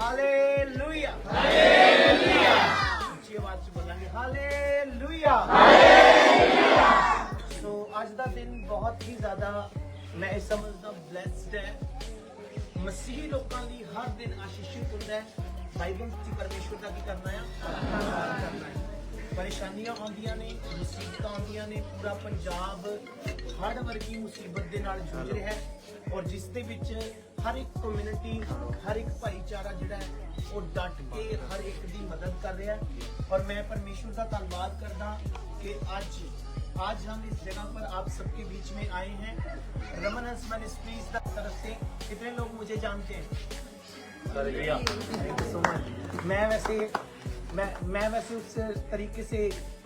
Hallelujah hallelujah ਉੱਚੀ ਆਵਾਜ਼ ਚ ਬੋਲਾਂਗੇ। ਹਾਲੇਲੂਇਆ ਹਾਲੇਲੂਇਆ ਸੋ ਅੱਜ ਦਾ ਦਿਨ ਬਹੁਤ ਹੀ ਜ਼ਿਆਦਾ ਮੈਂ ਇਹ ਸਮਝਦਾ ਬlesed ਹੈ। ਮਸੀਹੀ ਲੋਕਾਂ ਲਈ ਹਰ ਦਿਨ ਆਸ਼ੀਸ਼ਿਤ ਹੁੰਦਾ ਹੈ। ਬਾਈਬਲ ਚ ਪਰਮੇਸ਼ਵਰ ਦਾ ਕੀ ਕਰਨਾ ਹੈ ਕਰਨਾ ਹੈ। ਪਰੇਸ਼ਾਨੀਆਂ ਆਉਂਦੀਆਂ ਨੇ ਮੁਸੀਬਤਾਂ ਆਉਂਦੀਆਂ ਨੇ ਪੂਰਾ ਪੰਜਾਬ ਹੜ੍ਹ ਵਰਗੀ ਮੁਸੀਬਤ ਦੇ ਨਾਲ ਜੂਝ ਰਿਹਾ ਹੈ ਔਰ ਜਿਸ ਦੇ ਵਿੱਚ ਹਰ ਇੱਕ ਕਮਿਊਨਿਟੀ ਹਰ ਇੱਕ ਭਾਈਚਾਰਾ ਜਿਹੜਾ ਹੈ ਉਹ ਡਟ ਕੇ ਹਰ ਇੱਕ ਦੀ ਮਦਦ ਕਰ ਰਿਹਾ ਹੈ और मैं परमेश्वर का धन्यवाद करना कि आज आज हम इस जगह पर आप सबके बीच में आए हैं रमन हंस मिनिस्ट्रीज की तरफ से कितने लोग मुझे जानते हैं Thank you so much. मैं वैसे मैं मैं वैसे उस तरीके से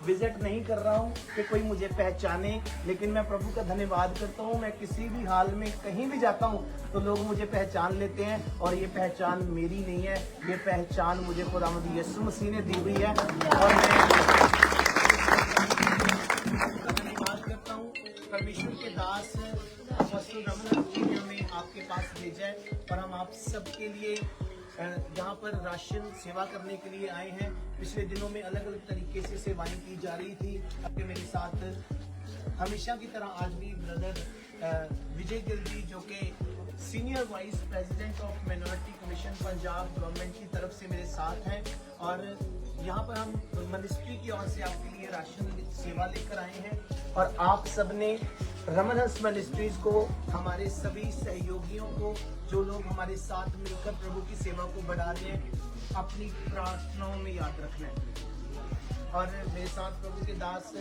विज़िट नहीं कर रहा हूँ कि कोई मुझे पहचाने, लेकिन मैं प्रभु का धन्यवाद करता हूँ। मैं किसी भी हाल में कहीं भी जाता हूँ तो लोग मुझे पहचान लेते हैं और ये पहचान मेरी नहीं है। ये पहचान मुझे खुदावंद यीशु मसीह ने दी हुई है। और मैं धन्यवाद करता हूँ। परमेश्वर के दास हमें आपके पास भेजा है, और हम आप सबके लिए यहाँ पर राशन सेवा करने के लिए आए हैं। पिछले दिनों में अलग अलग तरीके से सेवाएँ की जा रही थी। आपके मेरे साथ हमेशा की तरह आज भी ब्रदर विजय गिल जी जो कि senior vice president of minority commission Punjab government की तरफ़ से मेरे साथ हैं। और यहाँ पर हम मिनिस्ट्री की ओर से आपके लिए राशन सेवा लेकर आए हैं और आप सबने रमन हंस मिनिस्ट्रीज को, हमारे सभी सहयोगियों को, जो लोग हमारे साथ मिलकर प्रभु की सेवा को बढ़ा रहे हैं, अपनी प्रार्थनाओं में याद रखना है। और मेरे साथ प्रभु के दास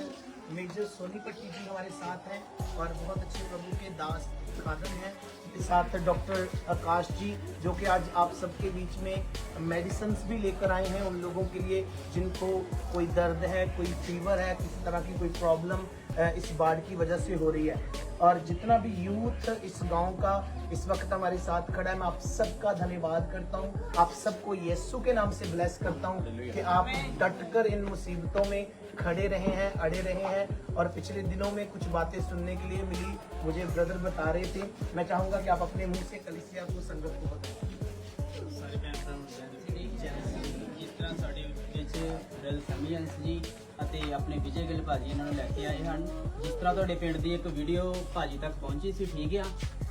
मेजर सोनीपट्टी जी हमारे साथ हैं और बहुत अच्छे प्रभु के दास खादम हैं। मेरे साथ डॉक्टर आकाश जी, जो कि आज आप सबके बीच में मेडिसिन भी लेकर आए हैं उन लोगों के लिए, जिनको कोई दर्द है, कोई फीवर है, किसी तरह की कोई प्रॉब्लम इस बाढ़ की वजह से हो रही है। और जितना भी यूथ इस गाँव का इस वक्त हमारे साथ खड़ा है, मैं आप सबका धन्यवाद करता हूँ। आप सबको यीशु के नाम से ब्लेस करता हूँ कि आप डटकर इन मुसीबतों में खड़े रहे हैं अड़े रहे हैं और पिछले दिनों में कुछ बातें सुनने के लिए मिली मुझे ब्रदर बता रहे थे मैं चाहूंगा कि आप अपने मुंह से कलिसिया को संगत को बताएं ਸਾਰੇ ਭੈਣ ਭਰਾਵਾਂ ਨੂੰ ਬੇਨਤੀ ਜਿਸ ਤਰ੍ਹਾਂ ਸਾਡੇ ਵਿੱਚ ਰਲ ਸਮੀਅੰਸ ਜੀ ਅਤੇ ਆਪਣੇ ਵਿਜੇ ਗਿੱਲ ਭਾਜੀ ਇਹਨਾਂ ਨੂੰ ਲੈ ਕੇ ਆਏ ਹਨ ਜਿਸ ਤਰ੍ਹਾਂ ਤੁਹਾਡੇ ਪਿੰਡ ਦੀ ਇੱਕ ਵੀਡੀਓ ਭਾਜੀ ਤੱਕ ਪਹੁੰਚੀ ਸੀ ਠੀਕ ਆ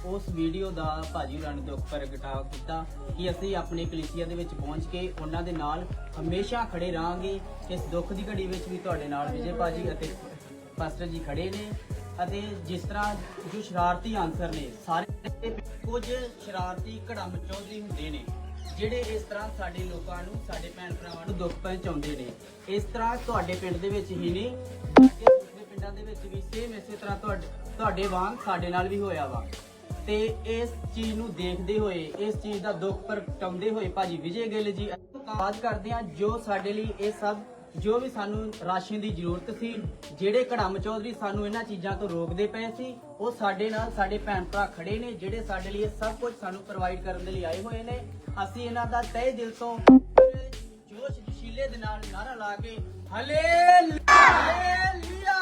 ਉਸ ਵੀਡੀਓ ਦਾ ਭਾਜੀ ਹੋਰਾਂ ਨੇ ਦੁੱਖ ਪ੍ਰਗਟਾਵਾ ਕੀਤਾ ਕਿ ਅਸੀਂ ਆਪਣੇ ਕਲੀਸਿਆ ਦੇ ਵਿੱਚ ਪਹੁੰਚ ਕੇ ਉਹਨਾਂ ਦੇ ਨਾਲ ਹਮੇਸ਼ਾ ਖੜੇ ਰਹਾਂਗੇ। ਇਸ ਦੁੱਖ ਦੀ ਘੜੀ ਵਿੱਚ ਵੀ ਤੁਹਾਡੇ ਨਾਲ ਵਿਜੇ ਭਾਜੀ ਅਤੇ ਪਾਸਟਰ ਜੀ ਖੜੇ ਨੇ ਅਤੇ ਜਿਸ ਤਰ੍ਹਾਂ ਜੋ ਸ਼ਰਾਰਤੀ ਆਨਸਰ ਨੇ, ਸਾਰੇ ਕੁਝ ਸ਼ਰਾਰਤੀ ਘੜਮ ਚੌਧਰੀ ਹੁੰਦੇ ਨੇ, ਜਿਹੜੇ ਇਸ ਤਰ੍ਹਾਂ ਸਾਡੇ ਲੋਕਾਂ ਨੂੰ, ਸਾਡੇ ਭੈਣ ਭਰਾਵਾਂ ਨੂੰ ਦੁੱਖ ਪਹੁੰਚਾਉਂਦੇ ਨੇ। ਇਸ ਤਰ੍ਹਾਂ ਤੁਹਾਡੇ ਪਿੰਡ ਦੇ ਵਿੱਚ ਹੀ ਨਹੀਂ ਦੂਸਰੇ ਪਿੰਡਾਂ ਦੇ ਵਿੱਚ ਵੀ ਸੇਮ ਇਸੇ ਤਰ੍ਹਾਂ ਤੁਹਾਡੇ ਤੁਹਾਡੇ ਵਾਂਗ ਸਾਡੇ ਨਾਲ ਵੀ ਹੋਇਆ ਵਾ। ਤੇ ਇਸ ਚੀਜ਼ ਨੂੰ ਦੇਖਦੇ ਹੋਏ, ਇਸ ਚੀਜ਼ ਦਾ ਦੁੱਖ ਪ੍ਰਗਟਾਉਂਦੇ ਹੋਏ ਭਾਜੀ ਵਿਜੇ ਗਿੱਲ ਜੀ ਧੰਨਵਾਦ ਕਰਦੇ ਆ ਜੋ ਸਾਡੇ ਲਈ ਇਹ ਸਭ, ਜੋ ਵੀ ਸਾਨੂੰ ਰਾਸ਼ਨ ਦੀ ਜ਼ਰੂਰਤ ਸੀ, ਜਿਹੜੇ ਕੜਮ ਚੌਧਰੀ ਸਾਨੂੰ ਇਹਨਾਂ ਚੀਜ਼ਾਂ ਤੋਂ ਰੋਕਦੇ ਪਏ ਸੀ, ਉਹ ਸਾਡੇ ਨਾਲ ਸਾਡੇ ਭੈਣ ਭਰਾ ਖੜੇ ਨੇ, ਜਿਹੜੇ ਸਾਡੇ ਲਈ ਇਹ ਸਭ ਕੁਝ ਸਾਨੂੰ ਪ੍ਰੋਵਾਈਡ ਕਰਨ ਦੇ ਲਈ ਆਏ ਹੋਏ ਨੇ। ਅਸੀਂ ਇਹਨਾਂ ਦਾ ਤਹਿ ਦਿਲ ਤੋਂ ਪੂਰੇ ਜੋਸ਼ ਜਸ਼ੀਲੇ ਦੇ ਨਾਲ ਨਾਰਾ ਲਾ ਕੇ ਹਾਲੇਲੂਇਆ ਹਾਲੇਲੂਇਆ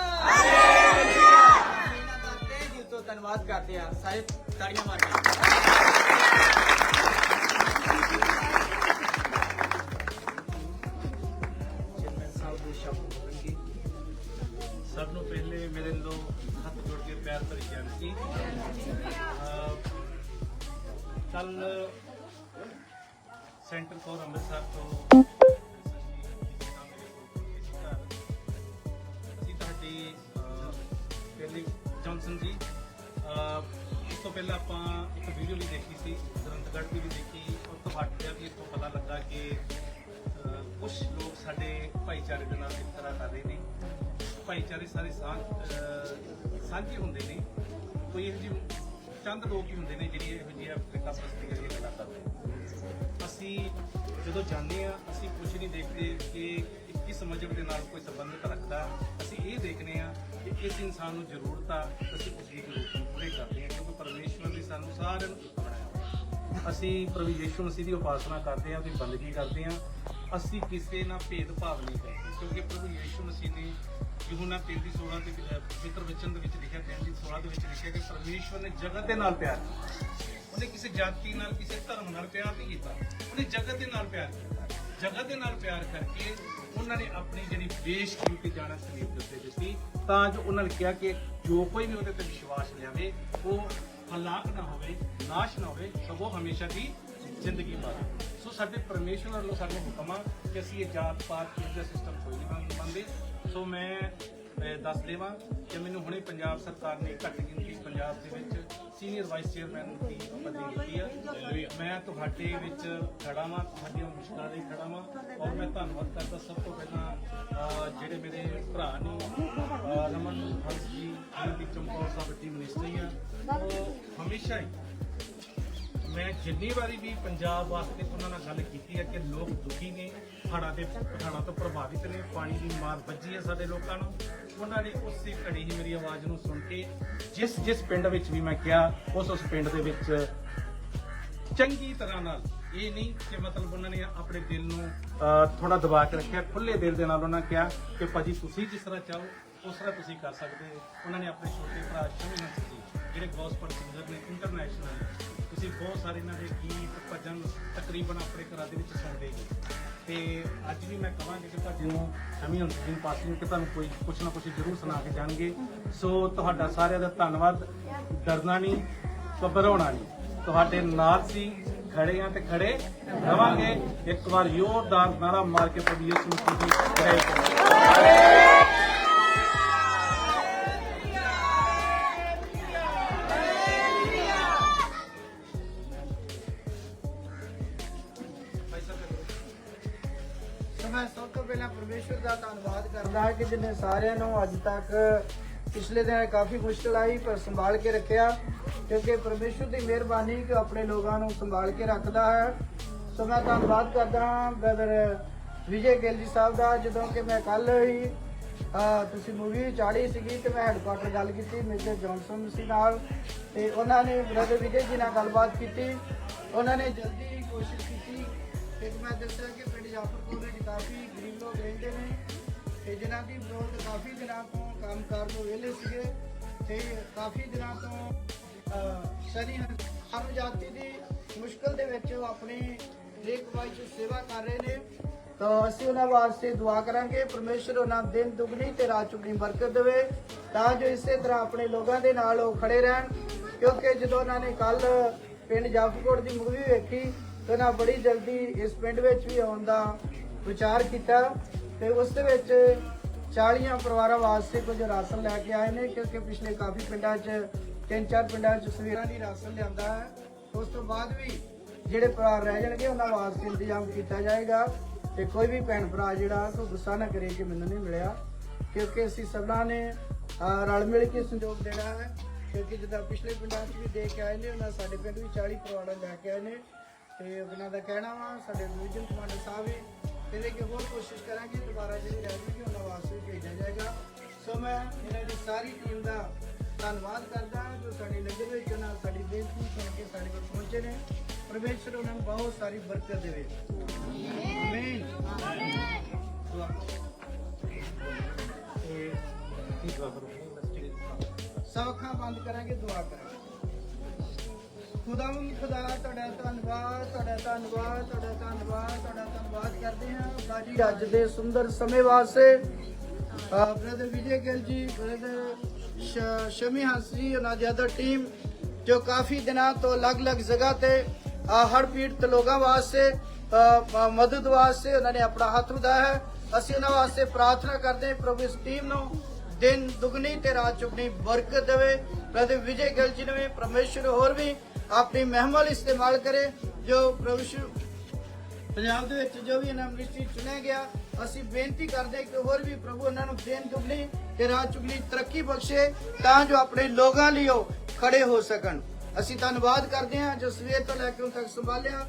ਧੰਨਵਾਦ ਕਰਦੇ ਆ ਸਾਰੇ ਤਾੜੀਆਂ ਮਾਰ ਕੇ। ਸਭ ਨੂੰ ਪਹਿਲੇ ਮੇਰੇ ਲੋ ਹੱਥ ਜੋੜ ਕੇ ਪਿਆਰ ਭਰੀ ਬੇਨਤੀ। ਕੱਲ ਸੈਂਟਰ ਫੋਰ ਅੰਮ੍ਰਿਤਸਰ ਤੋਂ ਅਸੀਂ ਤੁਹਾਡੀ ਪਹਿਲੀ ਜੌਨਸਨ ਜੀ ਇਸ ਤੋਂ ਪਹਿਲਾਂ ਆਪਾਂ ਇੱਕ ਵੀਡੀਓ ਵੀ ਦੇਖੀ ਸੀ, ਦਰੰਤਗੜ੍ਹ ਦੀ ਵੀ ਦੇਖੀ ਔਰ ਤੁਹਾਡੇ ਵੀ ਇੱਥੋਂ ਪਤਾ ਲੱਗਾ ਕਿ ਕੁਝ ਲੋਕ ਸਾਡੇ ਭਾਈਚਾਰੇ ਦੇ ਨਾਲ ਇਸ ਤਰ੍ਹਾਂ ਕਰ ਰਹੇ ਨੇ। ਭਾਈਚਾਰੇ ਸਾਰੇ ਸਾਂਝ ਸਾਂਝੇ ਹੁੰਦੇ ਨੇ। ਕੋਈ ਇਹੋ ਜਿਹੀ ਚੰਦ ਲੋਕ ਹੀ ਹੁੰਦੇ ਨੇ ਜਿਹੜੀ ਇਹੋ ਜਿਹੀ ਅਫਰੀਕਾ ਪ੍ਰਸਤੀ ਜਿਹੜੀ ਗੱਲਾਂ ਕਰਦੇ ਅਸੀਂ ਜਦੋਂ ਜਾਂਦੇ ਆ ਅਸੀਂ ਕੁਝ ਨਹੀਂ ਦੇਖਦੇ ਕਿ ਕਿਸ ਮਜਬ ਦੇ ਨਾਲ ਕੋਈ ਸੰਬੰਧ ਰੱਖਦਾ। ਅਸੀਂ ਇਹ ਦੇਖਦੇ ਆ ਕਿ ਇਸ ਇਨਸਾਨ ਨੂੰ ਜ਼ਰੂਰਤ ਆ, ਅਸੀਂ ਉਸ ਦੀ ਪੂਰੇ ਕਰਦੇ ਆ ਕਿਉਂਕਿ ਪਰਮੇਸ਼ਵਰ ਨੇ ਸਾਨੂੰ ਸਾਰਿਆਂ ਨੂੰ ਬਣਾਇਆ। ਅਸੀਂ ਪ੍ਰਭੂ ਯੀਸ਼ੂ ਮਸੀਹ ਦੀ ਉਪਾਸਨਾ ਕਰਦੇ ਹਾਂ ਉਹਦੀ ਬੰਦਗੀ ਕਰਦੇ ਆ ਅਸੀਂ ਕਿਸੇ ਨਾਲ ਭੇਦਭਾਵ ਨਹੀਂ ਕਰਦੇ ਕਿਉਂਕਿ ਪ੍ਰਭੂ ਯੀਸ਼ੂ ਮਸੀਹ ਨੇ ਯਹੂਨਾ 3:16 ਦੇ ਵਿੱਚ, ਅਹ, ਪਵਿੱਤਰ ਵਚਨ ਦੇ ਵਿੱਚ ਲਿਖਿਆ 3:16 ਦੇ ਵਿੱਚ ਲਿਖਿਆ ਕਿ ਪਰਮੇਸ਼ਵਰ ਨੇ ਜਗਤ ਦੇ ਨਾਲ ਪਿਆਰ ਕੀਤਾ। ਉਹਨੇ ਕਿਸੇ ਜਾਤੀ ਨਾਲ ਕਿਸੇ ਧਰਮ ਨਾਲ ਪਿਆਰ ਨਹੀਂ ਕੀਤਾ। ਉਹਨੇ ਜਗਤ ਦੇ ਨਾਲ ਪਿਆਰ ਕੀਤਾ। ਜਗਤ ਦੇ ਨਾਲ ਪਿਆਰ ਕਰਕੇ ਉਹਨਾਂ ਨੇ ਆਪਣੀ ਜਿਹੜੀ ਦੇਸ਼ ਡਿਊਟੀ ਜਾਣਾ ਸਲੀਪ ਦਿੱਤੇ ਦਿੱਤੀ ਤਾਂ ਜੋ ਉਹਨਾਂ ਨੇ ਕਿਹਾ ਕਿ ਜੋ ਕੋਈ ਵੀ ਉਹਦੇ ਤੇ ਵਿਸ਼ਵਾਸ ਲਿਆਵੇ, ਉਹ ਹਲਾਕ ਨਾ ਹੋਵੇ, ਨਾਸ਼ ਨਾ ਹੋਵੇ, ਸਗੋਂ ਹਮੇਸ਼ਾ ਦੀ ਜ਼ਿੰਦਗੀ ਪਾਵੇ ਸੋ ਸਾਡੇ ਪਰਮੇਸ਼ਵਰ ਵੱਲੋਂ ਸਾਨੂੰ ਹੁਕਮ ਆ ਕਿ ਅਸੀਂ ਇਹ ਜਾਤ ਪਾਤ ਇਸ ਦਾ ਸਿਸਟਮ ਕੋਈ ਨਹੀਂ ਮੰਨ- ਮੰਨਦੇ। ਸੋ ਮੈਂ ਦੱਸ ਦੇਵਾਂ ਕਿ ਮੈਨੂੰ ਹੁਣੇ ਪੰਜਾਬ ਸਰਕਾਰ ਨੇ ਘੱਟ ਗਿਣਤੀ ਪੰਜਾਬ ਦੇ ਵਿੱਚ ਸੀਨੀਅਰ ਵਾਈਸ ਚੇਅਰਮੈਨ ਦੀ ਪਦਵੀ ਦਿੱਤੀ ਹੈ ਮੈਂ ਤੁਹਾਡੇ ਵਿੱਚ ਖੜਾ ਵਾਂ, ਤੁਹਾਡੀਆਂ ਮੁਸ਼ਕਲਾਂ ਲਈ ਖੜਾ ਵਾਂ ਔਰ ਮੈਂ ਧੰਨਵਾਦ ਕਰਦਾ ਸਭ ਤੋਂ ਪਹਿਲਾਂ ਜਿਹੜੇ ਮੇਰੇ ਭਰਾ ਨੇ ਰਮਨ ਹੰਸ ਜੀ ਇਹਨਾਂ ਦੀ ਚਮਕੌਰ ਸਾਹਿਬ ਵੱਡੀ ਮਿਨਿਸਟਰੀ ਆ। ਉਹ ਹਮੇਸ਼ਾ ਹੀ ਮੈਂ ਜਿੰਨੀ ਵਾਰੀ ਵੀ ਪੰਜਾਬ ਵਾਸਤੇ ਉਹਨਾਂ ਨਾਲ ਗੱਲ ਕੀਤੀ ਹੈ ਕਿ ਲੋਕ ਦੁਖੀ ਨੇ ਹੜ੍ਹਾਂ ਦੇ ਹੜ੍ਹਾਂ ਤੋਂ ਪ੍ਰਭਾਵਿਤ ਨੇ, ਪਾਣੀ ਦੀ ਮਾਰ ਵੱਜੀ ਹੈ ਸਾਡੇ ਲੋਕਾਂ ਨੂੰ। ਉਹਨਾਂ ਨੇ ਉਸੇ ਘੜੀ ਹੀ ਮੇਰੀ ਆਵਾਜ਼ ਨੂੰ ਸੁਣ ਕੇ ਜਿਸ ਜਿਸ ਪਿੰਡ ਵਿੱਚ ਵੀ ਮੈਂ ਕਿਹਾ ਉਸ ਉਸ ਪਿੰਡ ਦੇ ਵਿੱਚ ਚੰਗੀ ਤਰ੍ਹਾਂ ਨਾਲ, ਇਹ ਨਹੀਂ ਕਿ ਮਤਲਬ ਉਹਨਾਂ ਨੇ ਆਪਣੇ ਦਿਲ ਨੂੰ ਥੋੜਾ ਦਬਾ ਕੇ ਰੱਖਿਆ ਖੁੱਲੇ ਦਿਲ ਦੇ ਨਾਲ ਉਹਨਾਂ ਕਿਹਾ ਕਿ ਭਾਜੀ ਤੁਸੀਂ ਜਿਸ ਤਰ੍ਹਾਂ ਚਾਹੋ, ਉਸ ਤਰ੍ਹਾਂ ਤੁਸੀਂ ਕਰ ਸਕਦੇ ਹੋ। ਉਹਨਾਂ ਨੇ ਆਪਣੇ ਛੋਟੇ ਭਰਾ ਸ਼ਮੀ ਹੰਸ ਜਿਹੜੇ ਗੋਸਪਲ ਸਿੰਗਰ ਨੇ ਇੰਟਰਨੈਸ਼ਨਲ ਤੁਸੀਂ ਬਹੁਤ ਸਾਰੇ ਇਹਨਾਂ ਦੇ ਗੀਤ, ਭਜਨ ਤਕਰੀਬਨ ਆਪਣੇ ਘਰਾਂ ਦੇ ਵਿੱਚ ਸੁਣਦੇ ਹੋ ਤੇ ਅੱਜ ਵੀ ਮੈਂ ਕਹਾਂਗਾ ਕਿ ਭਾਜੀ ਨੂੰ ਸ਼ਮੀ ਹੰਸ ਦਿਨ ਪਾਸਿੰਗ ਪਾਸ ਕਿ ਤੁਹਾਨੂੰ ਕੋਈ ਕੁਛ ਨਾ ਕੁਛ ਜ਼ਰੂਰ ਸੁਣਾ ਕੇ ਜਾਣਗੇ। ਸੋ ਤੁਹਾਡਾ ਸਾਰਿਆਂ ਦਾ ਧੰਨਵਾਦ। ਡਰਨਾ ਨਹੀਂ, ਘਬਰਾਉਣਾ ਨਹੀਂ। ਤੁਹਾਡੇ ਨਾਲ ਸੀ, ਖੜੇ ਆ ਤੇ ਖੜੇ ਰਵਾਂਗੇ। ਇੱਕ ਵਾਰ ਜ਼ੋਰਦਾਰ ਨਾਰਾ ਮਾਰ ਕੇ ਪ੍ਰਭੂ ਯਿਸੂ ਮਸੀਹ ਦੀ ਜੈ ਤੋਂ ਦਾ ਧੰਨਵਾਦ ਕਰਦਾ ਹਾਂ ਕਿ ਜਿਨੇ ਸਾਰਿਆਂ ਨੂੰ ਅੱਜ ਤੱਕ ਪਿਛਲੇ ਦਿਨ ਕਾਫੀ ਮੁਸ਼ਕਲ ਆਈ ਪਰ ਸੰਭਾਲ ਕੇ ਰੱਖਿਆ, ਕਿਉਂਕਿ ਪਰਮੇਸ਼ਵਰ ਦੀ ਮਿਹਰਬਾਨੀ ਕਿ ਆਪਣੇ ਲੋਕਾਂ ਨੂੰ ਸੰਭਾਲ ਕੇ ਰੱਖਦਾ ਹੈ। ਸੋ ਮੈਂ ਧੰਨਵਾਦ ਕਰਦਾ ਹਾਂ ਬ੍ਰਦਰ ਵਿਜੇ ਗਿੱਲ ਜੀ ਸਾਹਿਬ ਦਾ, ਜਦੋਂ ਕਿ ਮੈਂ ਕੱਲ ਹੀ ਤੁਸੀਂ ਮੂਵੀ ਚਾੜੀ ਸੀਗੀ ਤੇ ਮੈਂ ਹੈੱਡਕੁਆਟਰ ਗੱਲ ਕੀਤੀ ਮਿਸਟਰ ਜੌਨਸਨ ਸੀ ਨਾਲ ਤੇ ਉਹਨਾਂ ਨੇ ਬ੍ਰਦਰ ਵਿਜੇ ਜੀ ਨਾਲ ਗੱਲਬਾਤ ਕੀਤੀ। ਉਹਨਾਂ ਨੇ ਜਲਦੀ ਕੋਸ਼ਿਸ਼ ਕੀਤੀ ਇੱਕ ਮੈਂ ਦੱਸਿਆ ਕਿ ਪਿੰਡ ਜਾਫਰਪੁਰ ਵਿੱਚ ਕਾਫੀ ਗਰੀਬ ਲੋਕ ਰਹਿੰਦੇ ਨੇ ਤੇ ਜਿਨ੍ਹਾਂ ਦੀ ਵਿਰੋਧ ਕਾਫੀ ਦਿਨਾਂ ਤੋਂ ਕੰਮਕਾਰ ਤੋਂ ਵਿਹਲੇ ਸੀਗੇ ਤੇ ਕਾਫੀ ਦਿਨਾਂ ਤੋਂ ਅਹ, ਸ਼ਨੀ ਹਰ ਜਾਤੀ ਦੀ ਮੁਸ਼ਕਲ ਦੇ ਵਿੱਚ ਉਹ ਆਪਣੀ ਲੇਖਵਾਈ ਚ ਸੇਵਾ ਕਰ ਰਹੇ ਨੇ। ਤਾਂ ਅਸੀਂ ਉਹਨਾਂ ਵਾਸਤੇ ਦੁਆ ਕਰਾਂਗੇ ਪਰਮੇਸ਼ਰ ਉਹਨਾਂ ਦਿਨ ਦੁਗਣੀ ਤੇ ਰਾਤ ਚੁਗਣੀ ਬਰਕਤ ਦੇਵੇ ਤਾਂ ਜੋ ਇਸੇ ਤਰ੍ਹਾਂ ਆਪਣੇ ਲੋਕਾਂ ਦੇ ਨਾਲ ਉਹ ਖੜੇ ਰਹਿਣ। ਕਿਉਂਕਿ ਜਦੋਂ ਉਹਨਾਂ ਨੇ ਕੱਲ ਪਿੰਡ ਜਾਫਰਕੋਟ ਦੀ ਮੂਵੀ ਵੇਖੀ ਤੇ ਉਹਨਾਂ ਬੜੀ ਜਲਦੀ ਇਸ ਪਿੰਡ ਵਿੱਚ ਵੀ ਆਉਣ ਦਾ ਵਿਚਾਰ ਕੀਤਾ ਤੇ ਉਸ ਦੇ ਵਿੱਚ 40 ਪਰਿਵਾਰਾਂ ਵਾਸਤੇ ਕੁਝ ਰਾਸ਼ਨ ਲੈ ਕੇ ਆਏ ਨੇ, ਕਿਉਂਕਿ ਪਿਛਲੇ ਕਾਫੀ ਪਿੰਡਾਂ 'ਚ, ਤਿੰਨ ਚਾਰ ਪਿੰਡਾਂ 'ਚ ਸਵੇਰਾਂ ਦੀ ਰਾਸ਼ਨ ਲਿਆਂਦਾ ਹੈ। ਉਸ ਤੋਂ ਬਾਅਦ ਵੀ ਜਿਹੜੇ ਪਰਿਵਾਰ ਰਹਿ ਜਾਣਗੇ, ਉਹਨਾਂ ਵਾਸਤੇ ਇੰਤਜ਼ਾਮ ਕੀਤਾ ਜਾਏਗਾ ਤੇ ਕੋਈ ਵੀ ਭੈਣ ਭਰਾ ਜਿਹੜਾ ਕੋਈ ਗੁੱਸਾ ਨਾ ਕਰੇ ਕਿ ਮੈਨੂੰ ਨਹੀਂ ਮਿਲਿਆ, ਕਿਉਂਕਿ ਅਸੀਂ ਸਭਨਾਂ ਨੇ ਰਲ ਮਿਲ ਕੇ ਸੰਯੋਗ ਦੇਣਾ ਹੈ, ਕਿਉਂਕਿ ਜਿੱਦਾਂ ਪਿਛਲੇ ਪਿੰਡਾਂ 'ਚ ਵੀ ਦੇ ਕੇ ਆਏ ਨੇ, ਉਹਨਾਂ ਸਾਡੇ ਪਿੰਡ ਵੀ 40 ਪਰਿਵਾਰਾਂ ਲੈ ਕੇ ਆਏ ਨੇ। ਤੇ ਉਹਨਾਂ ਦਾ ਕਹਿਣਾ ਵਾ ਸਾਡੇ ਡਿਵੀਜ਼ਨ ਕਮਾਂਡਰ ਸਾਹਿਬ ਵੀ ਕਹਿੰਦੇ ਕਿ ਹੋਰ ਕੋਸ਼ਿਸ਼ ਕਰਾਂਗੇ ਦੁਬਾਰਾ ਜਿਹੜੀ ਗਈ ਉਹਨਾਂ ਵਾਸਤੇ ਭੇਜਿਆ ਜਾਏਗਾ। ਸੋ ਮੈਂ ਇਹਨਾਂ ਦੀ ਸਾਰੀ ਟੀਮ ਦਾ ਧੰਨਵਾਦ ਕਰਦਾ ਜੋ ਸਾਡੀ ਨਜ਼ਰ ਵਿੱਚ ਉਹਨਾਂ ਸਾਡੀ ਬੇਨਤੀ ਸੁਣ ਕੇ ਸਾਡੇ ਕੋਲ ਪਹੁੰਚੇ ਨੇ। ਪਰਮੇਸ਼ਰ ਉਹਨਾਂ ਨੂੰ ਬਹੁਤ ਸਾਰੀ ਬਰਕਤ ਦੇਵੇ। ਆਮੀਨ ਸਭ ਅੱਖਾਂ ਬੰਦ ਕਰਾਂਗੇ ਦੁਆ ਕਰਾਂਗੇ। ਖੁਦਾਵੰਦ ਖੁਦਾ ਤੁਹਾਡਾ ਧੰਨਵਾਦ ਤੁਹਾਡਾ ਧੰਨਵਾਦ ਤੁਹਾਡਾ ਧੰਨਵਾਦ ਤੁਹਾਡਾ ਧੰਨਵਾਦ ਕਰਦੇ ਹਾਂ ਬਾਜੀ ਅੱਜ ਦੇ ਸੁੰਦਰ ਸਮੇਂ ਵਾਸਤੇ ਬ੍ਰਦਰ ਵਿਜੇ ਗਿੱਲ ਜੀ ਬ੍ਰਦਰ ਸ਼ਮੀ ਹੰਸ ਜੀ ਉਹਨਾਂ ਦੀ ਅਦਰ ਟੀਮ ਜੋ ਕਾਫੀ ਦਿਨਾਂ ਤੋਂ ਅਲੱਗ-ਅਲੱਗ ਜਗ੍ਹਾ ਤੇ ਹੜ ਪੀੜਤ ਲੋਕਾਂ ਵਾਸਤੇ ਮਦਦ ਵਾਸਤੇ ਉਹਨਾਂ ਨੇ ਆਪਣਾ ਹੱਥ ਵਧਾਇਆ ਹੈ। ਅਸੀਂ ਉਹਨਾਂ ਵਾਸਤੇ ਪ੍ਰਾਰਥਨਾ ਕਰਦੇ ਹਾਂ ਪ੍ਰਭੂ ਇਸ ਟੀਮ ਨੂੰ ਦਿਨ ਦੁਗਣੀ ਤੇ ਰਾਤ ਚੁਗਣੀ ਬਰਕਤ ਦੇਵੇ। ਬ੍ਰਦਰ ਵਿਜੇ ਗਿੱਲ ਜੀ ਨੂੰ ਪਰਮੇਸ਼ਰ ਹੋਰ ਵੀ ਆਪਣੀ ਮਹਿਮਲ ਇਸਤੇਮਾਲ ਕਰੇ, ਜੋ ਪ੍ਰਭੂ ਪੰਜਾਬ ਦੇ ਵਿੱਚ ਜੋ ਵੀ ਇਹਨਾਂ ਮਿਨਿਸਟਰੀ ਚੁਣਿਆ ਗਿਆ, ਅਸੀਂ ਬੇਨਤੀ ਕਰਦੇ ਕਿ ਹੋਰ ਵੀ ਪ੍ਰਭੂ ਉਹਨਾਂ ਨੂੰ ਦਿਨ ਦੁਗਣੀ ਤੇ ਰਾਤ ਚੁਗਣੀ ਤਰੱਕੀ ਬਖਸ਼ੇ, ਤਾਂ ਜੋ ਆਪਣੇ ਲੋਕਾਂ ਲਈ ਉਹ ਖੜੇ ਹੋ ਸਕਣ। ਅਸੀਂ ਧੰਨਵਾਦ ਕਰਦੇ ਹਾਂ, ਜੋ ਸਵੇਰ ਤੋਂ ਲੈ ਕੇ ਹੁਣ ਤੱਕ ਸੰਭਾਲਿਆ।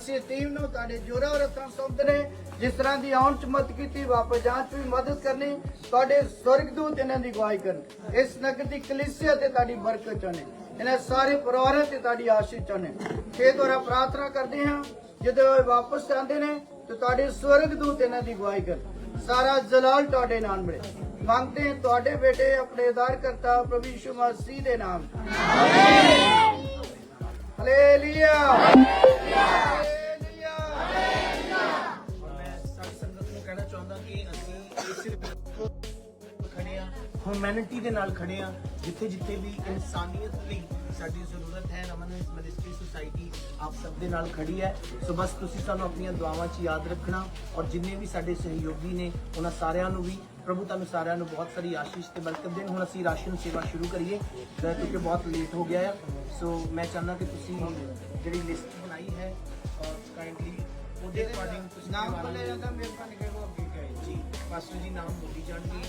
ਅਸੀਂ ਟੀਮ ਨੂੰ ਤੁਹਾਡੇ ਜੋਰਾਂ ਔਰ ਹੱਥਾਂ ਸੌਂਪਦੇ ਨੇ ਜਿਸ ਤਰ੍ਹਾਂ ਦੀ ਆਉਣ ਚ ਮਦਦ ਕੀਤੀ, ਵਾਪਸ ਜਾਣ ਚ ਵੀ ਮਦਦ ਕਰਨੀ, ਤੁਹਾਡੇ ਸਵਰਗਦੂਤ ਇਹਨਾਂ ਦੀ ਅਗਵਾਈ ਕਰਨ। ਇਸ ਨਗਰ ਦੀ ਕਲੀਸਿਆ ਤੇ ਤੁਹਾਡੀ ਬਰਕਤ ਚਾਹਨੇ ਇਹਨਾਂ ਸਾਰੇ ਪਰਿਵਾਰਾਂ ਤੇ ਤੁਹਾਡੀ ਆਸ਼ੀਸ਼ ਚਾਹਨੇ ਫੇਰ ਦੁਆਰਾ ਪ੍ਰਾਰਥਨਾ ਕਰਦੇ ਹਾਂ, ਜਦੋਂ ਇਹ ਵਾਪਸ ਆਉਂਦੇ ਨੇ, ਤੇ ਤੁਹਾਡੇ ਸਵਰਗਦੂਤ ਇਹਨਾਂ ਦੀ ਅਗਵਾਈ ਕਰਨ। ਸਾਰਾ ਜਲਾਲ ਤੁਹਾਡੇ ਨਾਲ ਮਿਲੇ। ਮੰਗਦੇ ਹਾਂ ਤੁਹਾਡੇ ਬੇਟੇ ਆਪਣੇ ਉਦਾਰ ਕਰਤਾ ਪ੍ਰਭੂ ਯਿਸੂ ਮਸੀਹ ਦੇ ਨਾਮ। ਹਾਲੇਲੂਇਆ ਹਾਲੇਲੂਇਆ ਔਰ ਮੈਂ ਸਾਰੀ ਸੰਗਤ ਨੂੰ ਕਹਿਣਾ ਚਾਹੁੰਦਾ ਕਿ ਅਸੀਂ ਇਹ ਸਿਰਫ ਖੜੇ ਆ ਹਿਊਮੈਨਿਟੀ ਦੇ ਨਾਲ ਖੜੇ ਆ ਜਿੱਥੇ ਜਿੱਥੇ ਵੀ ਇਨਸਾਨੀਅਤ ਲਈ ਸਾਡੀ ਜ਼ਰੂਰਤ ਹੈ ਰਮਨ ਮਿਨਿਸਟਰੀ ਸੁਸਾਇਟੀ ਆਪ ਸਭ ਦੇ ਨਾਲ ਖੜੀ ਹੈ। ਸੋ ਬਸ ਤੁਸੀਂ ਸਾਨੂੰ ਆਪਣੀਆਂ ਦੁਆਵਾਂ 'ਚ ਯਾਦ ਰੱਖਣਾ ਔਰ ਜਿੰਨੇ ਵੀ ਸਾਡੇ ਸਹਿਯੋਗੀ ਨੇ ਉਹਨਾਂ ਸਾਰਿਆਂ ਨੂੰ ਵੀ ਪ੍ਰਭੂ ਤੁਹਾਨੂੰ ਸਾਰਿਆਂ ਨੂੰ ਬਹੁਤ ਸਾਰੀ ਆਸ਼ੀਸ਼ ਤੇ ਬਰਕਤ ਦੇਣ। ਹੁਣ ਅਸੀਂ ਰਾਸ਼ਨ ਸੇਵਾ ਸ਼ੁਰੂ ਕਰੀਏ ਕਿਉਂਕਿ ਬਹੁਤ ਲੇਟ ਹੋ ਗਿਆ ਆ। ਸੋ ਮੈਂ ਚਾਹੁੰਦਾ ਕਿ ਤੁਸੀਂ ਜਿਹੜੀ ਲਿਸਟ ਬਣਾਈ ਹੈ ਔਰ ਕਾਈਂਡਲੀ ਉਹਦੇ ਅਕੋਰਡਿੰਗ ਤੁਸੀਂ ਨਾਮ ਲਓ। ਜਾਂਦਾ ਮਿਹਰਬਾਨੀ ਕਰੋ ਅੱਗੇ ਕਹੇ ਜੀ ਪਾਸਟਰ ਜੀ ਨਾਮ ਬੋਲੀ ਜਾਣਗੇ।